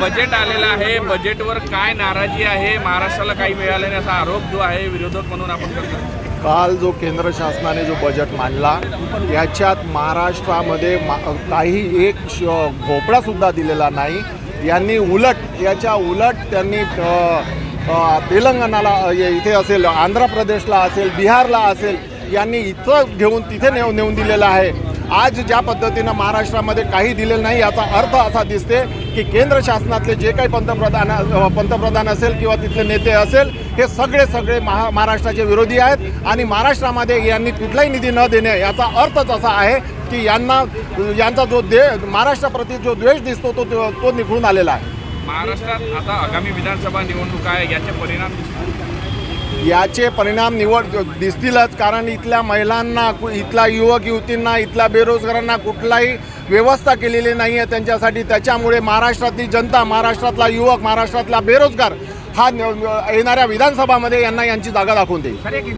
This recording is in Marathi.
बजेट आलेलं आहे. बजेटवर काय नाराजी आहे? महाराष्ट्राला काही मिळालं नाही असा आरोप जो आहे विरोधक म्हणून आपण करतो. काल जो केंद्र शासनाने जो बजेट मांडला याच्यात महाराष्ट्रामध्ये मा काही एक श भोपळासुद्धा दिलेला नाही. यांनी उलट याच्या उलट त्यांनी तेलंगणाला इथे असेल आंध्र प्रदेशला असेल बिहारला असेल यांनी इथं घेऊन तिथे नेऊ नेऊन दिलेलं आहे. आज ज्या पद्धतीनं महाराष्ट्रामध्ये काही दिलेलं नाही याचा अर्थ असा दिसते की केंद्र शासनातले जे काही पंतप्रधान पंतप्रधान असेल किंवा तिथले नेते असेल हे सगळे सगळे महा महाराष्ट्राचे विरोधी आहेत आणि महाराष्ट्रामध्ये यांनी कुठलाही निधी न देणे याचा अर्थच असा आहे की यांना यांचा जो दे महाराष्ट्राप्रती जो द्वेष दिसतो तो तो निघून आलेला आहे. महाराष्ट्रात आता आगामी विधानसभा निवडणूक आहे याचे परिणाम याचे परिणाम निवड दिसतीलच कारण इथल्या महिलांना इथला इथल्या युवक युवतींना इथल्या बेरोजगारांना कुठलाही व्यवस्था केलेली नाही आहे त्यांच्यासाठी. त्याच्यामुळे महाराष्ट्रातली जनता महाराष्ट्रातला युवक महाराष्ट्रातला बेरोजगार हा येणाऱ्या विधानसभामध्ये यांना यांची जागा दाखवून देईल.